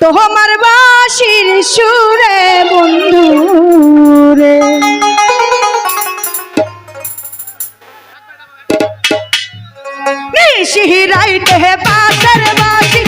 তোমার বাসির সুরে বন্ধু রে। নিশিরাইতে পাশের বাসি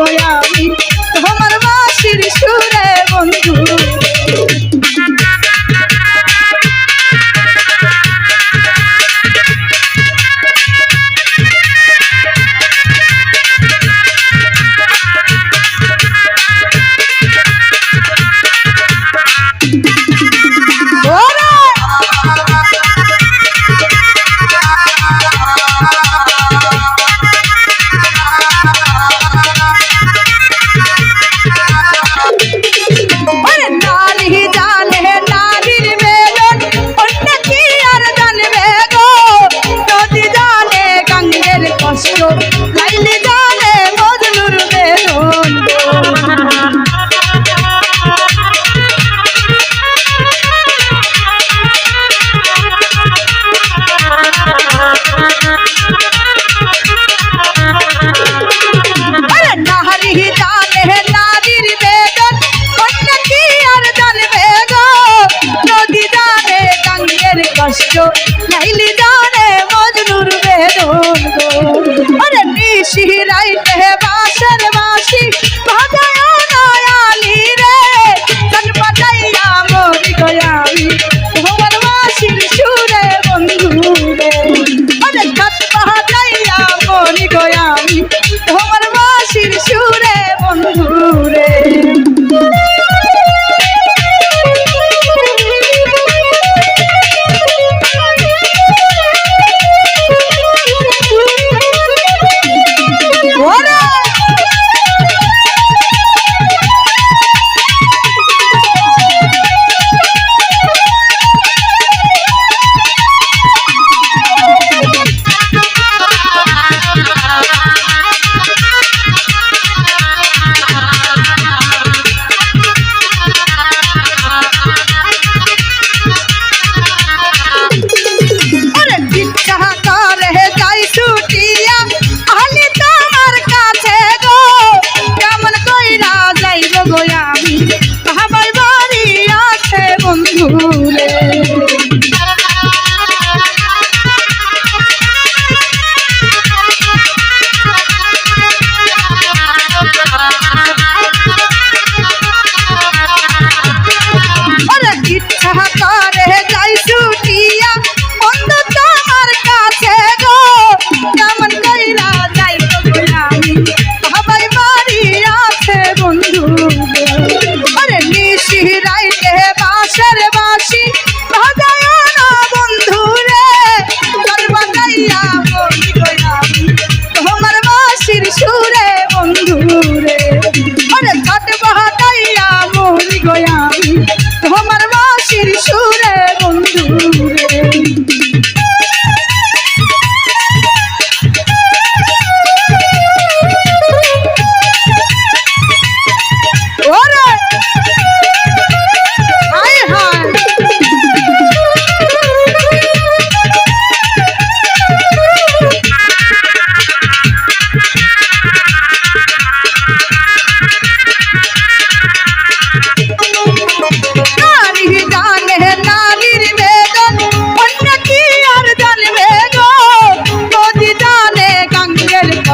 我要 rebaixando.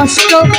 Costco.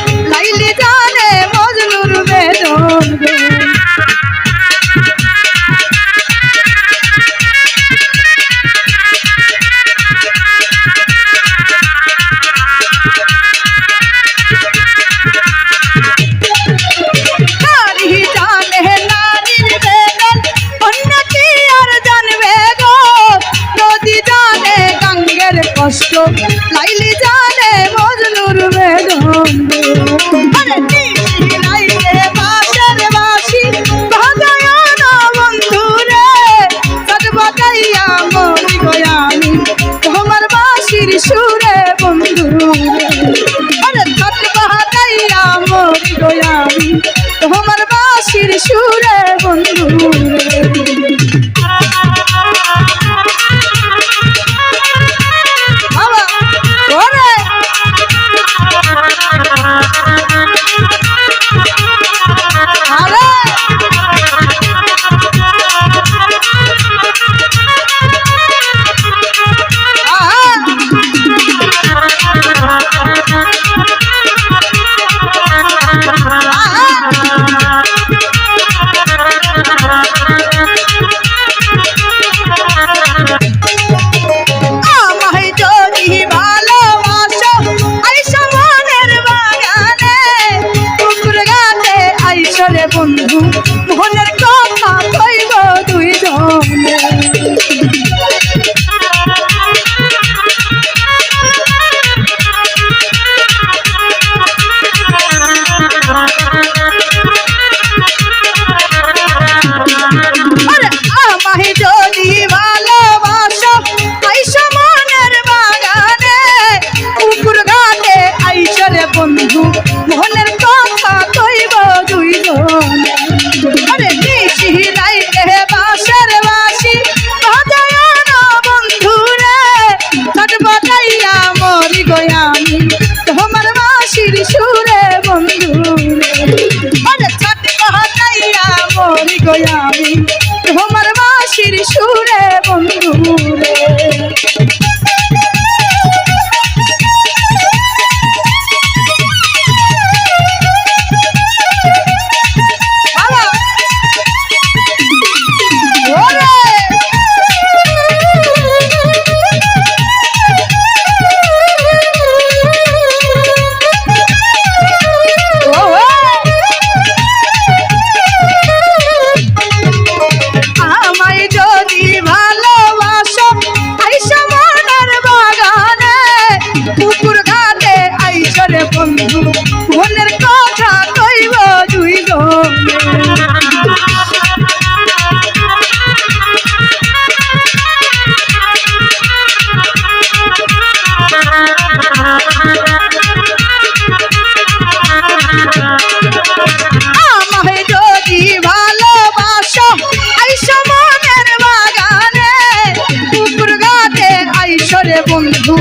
বন্ধু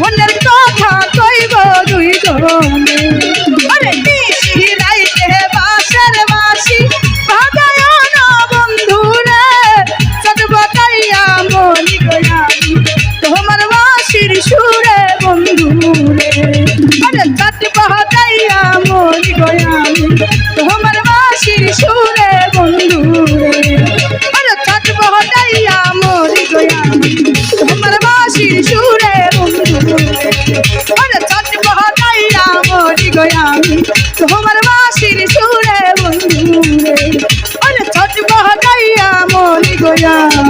মনের কথা কইব দুই জন চট বহকাইয়া মরি গয়ামি তোমার বাসির সুরে বন্ধু রে। ওরে চট বহকাইয়া মরি গয়ামি